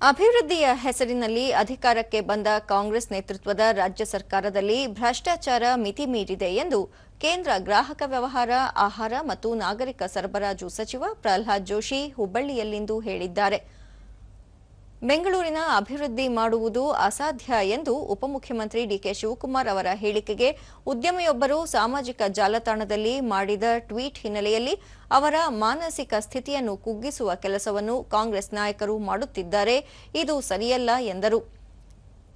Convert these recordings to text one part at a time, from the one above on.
ಅಭಿವೃದ್ಧಿಯ ಹೆಸರಿನಲ್ಲಿ ಅಧಿಕಾರಕ್ಕೆ ಬಂದ ಕಾಂಗ್ರೆಸ್ ನೇತೃತ್ವದ ರಾಜ್ಯ ಸರ್ಕಾರದಲ್ಲಿ ಭ್ರಷ್ಟಾಚಾರ ಮಿತಿ ಮೀರಿದೆ ಎಂದು ಕೇಂದ್ರ ಗ್ರಾಹಕ ವ್ಯವಹಾರ, ಆಹಾರ ಮತ್ತು ನಾಗರಿಕ ಸರಬರಾಜು ಸಚಿವ ಪ್ರಹ್ಲಾದ್ ಜೋಶಿ ಹುಬ್ಬಳ್ಳಿಯಲ್ಲಿಂದು ಹೇಳಿದ್ದಾರೆ. ಬೆಂಗಳೂರಿನ ಅಭಿವೃದ್ಧಿ ಮಾಡುವುದು ಅಸಾಧ್ಯ ಎಂದು ಉಪಮುಖ್ಯಮಂತ್ರಿ ಡಿಕೆ ಶಿವಕುಮಾರ್ ಅವರ ಹೇಳಿಕೆಗೆ ಉದ್ಯಮಿಯೊಬ್ಬರು ಸಾಮಾಜಿಕ ಜಾಲತಾಣದಲ್ಲಿ ಮಾಡಿದ ಟ್ವೀಟ್ ಹಿನ್ನೆಲೆಯಲ್ಲಿ ಅವರ ಮಾನಸಿಕ ಸ್ಥಿತಿಯನ್ನು ಕುಗ್ಗಿಸುವ ಕೆಲಸವನ್ನು ಕಾಂಗ್ರೆಸ್ ನಾಯಕರು ಮಾಡುತ್ತಿದ್ದಾರೆ. ಇದು ಸರಿಯಲ್ಲ ಎಂದರು.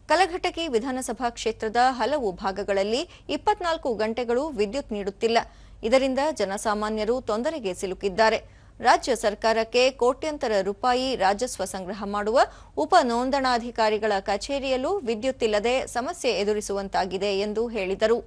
ಕಲಘಟಕಿ ವಿಧಾನಸಭಾ ಕ್ಷೇತ್ರದ ಹಲವು ಭಾಗಗಳಲ್ಲಿ ಇಪ್ಪತ್ನಾಲ್ಕು ಗಂಟೆಗಳು ವಿದ್ಯುತ್ ನೀಡುತ್ತಿಲ್ಲ. ಇದರಿಂದ ಜನಸಾಮಾನ್ಯರು ತೊಂದರೆಗೆ ಸಿಲುಕಿದ್ದಾರೆ. ರಾಜ್ಯ ಸರ್ಕಾರಕ್ಕೆ ಕೋಟ್ಯಂತರ ರೂಪಾಯಿ ರಾಜಸ್ವ ಸಂಗ್ರಹ ಮಾಡುವ ಉಪ ನೋಂದಣಾಧಿಕಾರಿಗಳ ಕಚೇರಿಯಲ್ಲೂ ವಿದ್ಯುತ್ ಇಲ್ಲದೆ ಸಮಸ್ಯೆ ಎದುರಿಸುವಂತಾಗಿದೆ ಎಂದು ಹೇಳಿದರು.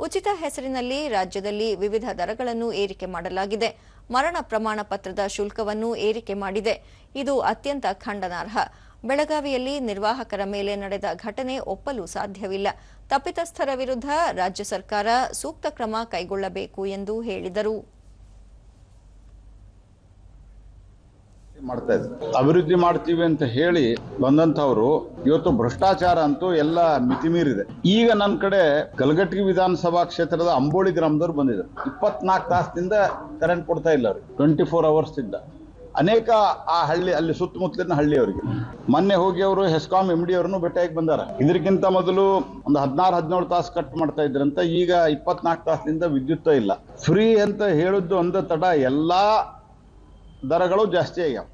ಉಚಿತ ಹೆಸರಿನಲ್ಲಿ ರಾಜ್ಯದಲ್ಲಿ ವಿವಿಧ ದರಗಳನ್ನು ಏರಿಕೆ ಮಾಡಲಾಗಿದೆ. ಮರಣ ಪ್ರಮಾಣ ಪತ್ರದ ಶುಲ್ಕವನ್ನು ಏರಿಕೆ ಮಾಡಿದೆ. ಇದು ಅತ್ಯಂತ ಖಂಡನಾರ್ಹ. ಬೆಳಗಾವಿಯಲ್ಲಿ ನಿರ್ವಾಹಕರ ಮೇಲೆ ನಡೆದ ಘಟನೆ ಒಪ್ಪಲು ಸಾಧ್ಯವಿಲ್ಲ. ತಪ್ಪಿತಸ್ಥರ ವಿರುದ್ಧ ರಾಜ್ಯ ಸರ್ಕಾರ ಸೂಕ್ತ ಕ್ರಮ ಕೈಗೊಳ್ಳಬೇಕು ಎಂದು ಹೇಳಿದರು. ಮಾಡ್ತಾ ಇದ್ರು. ಅಭಿವೃದ್ಧಿ ಮಾಡ್ತೀವಿ ಅಂತ ಹೇಳಿ ಬಂದಂತವ್ರು ಇವತ್ತು ಭ್ರಷ್ಟಾಚಾರ ಅಂತೂ ಎಲ್ಲ ಮಿತಿಮೀರಿದೆ. ಈಗ ನನ್ನ ಕಡೆ ಕಲಘಟಗಿ ವಿಧಾನಸಭಾ ಕ್ಷೇತ್ರದ ಅಂಬೋಳಿ ಗ್ರಾಮದವ್ರು ಬಂದಿದ್ರು. ಇಪ್ಪತ್ನಾಲ್ಕು ತಾಸದಿಂದ ಕರೆಂಟ್ ಕೊಡ್ತಾ ಇಲ್ಲ ಅವ್ರಿಗೆ. ಟ್ವೆಂಟಿ ಫೋರ್ ಅವರ್ಸ್ ಇಂದ ಅನೇಕ ಆ ಹಳ್ಳಿ, ಅಲ್ಲಿ ಸುತ್ತಮುತ್ತಲಿನ ಹಳ್ಳಿಯವರಿಗೆ. ಮೊನ್ನೆ ಹೋಗಿ ಅವರು ಹೆಸ್ಕಾಂ ಎಂ ಡಿ ಅವ್ರನ್ನು ಭೇಟಿಯಾಗಿ ಬಂದಾರ. ಇದಕ್ಕಿಂತ ಮೊದಲು ಒಂದು ಹದಿನಾರು, ಹದಿನೇಳು ತಾಸು ಕಟ್ ಮಾಡ್ತಾ ಇದ್ರಂತ ಈಗ ಇಪ್ಪತ್ನಾಲ್ಕು ತಾಸಿನಿಂದ ವಿದ್ಯುತ್ ಇಲ್ಲ. ಫ್ರೀ ಅಂತ ಹೇಳಿದ್ದು ಒಂದ ತಡ. ಎಲ್ಲಾ ದರಗಳು ಜಾಸ್ತಿ ಆಗ್ಯಾವ.